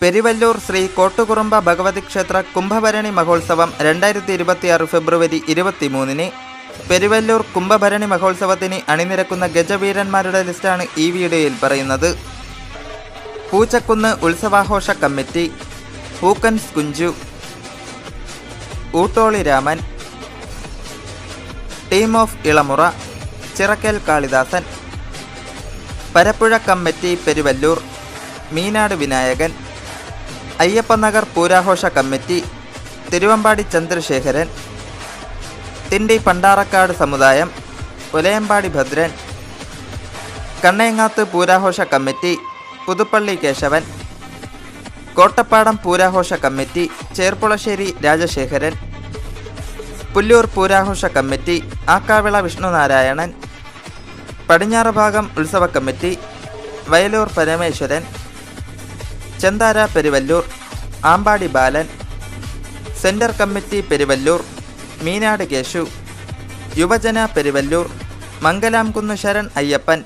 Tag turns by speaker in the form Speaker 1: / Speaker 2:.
Speaker 1: പെരുവല്ലൂർ ശ്രീ കോട്ടുകുറുമ്പ ഭഗവതി ക്ഷേത്ര കുംഭഭരണി മഹോത്സവം രണ്ടായിരത്തി ഇരുപത്തിയാറ് ഫെബ്രുവരി ഇരുപത്തിമൂന്നിന്. പെരുവല്ലൂർ കുംഭഭരണി മഹോത്സവത്തിന് അണിനിരക്കുന്ന ഗജവീരന്മാരുടെ ലിസ്റ്റാണ് ഈ വീഡിയോയിൽ പറയുന്നത്. പൂച്ചക്കുന്ന് ഉത്സവാഘോഷ committee പൂക്കൻസ് Kunju Oottoli Raman team of ഇളമുറ ചിറക്കൽ കാളിദാസൻ പരപ്പുഴ കമ്മിറ്റി പെരുവല്ലൂർ മീനാട് വിനായകൻ അയ്യപ്പനഗർ പൂരാഘോഷ കമ്മിറ്റി തിരുവമ്പാടി ചന്ദ്രശേഖരൻ തിണ്ടി പണ്ടാറക്കാട് സമുദായം പുലയമ്പാടി ഭദ്രൻ കണ്ണയങ്ങാത്ത് പൂരാഘോഷ കമ്മിറ്റി പുതുപ്പള്ളി കേശവൻ കോട്ടപ്പാടം പൂരാഘോഷ കമ്മിറ്റി ചേർപ്പുളശ്ശേരി രാജശേഖരൻ പുല്ലൂർ പൂരാഘോഷ കമ്മിറ്റി ആക്കാവിള വിഷ്ണുനാരായണൻ പടിഞ്ഞാറ് ഭാഗം ഉത്സവ committee Vayalur Parameswaran Chenthara Peruvallur Ambadi Balan centre committee Peruvallur Meenad Keshu യുവജന പെരുവല്ലൂർ മംഗലാംകുന്ന് ശരൺ അയ്യപ്പൻ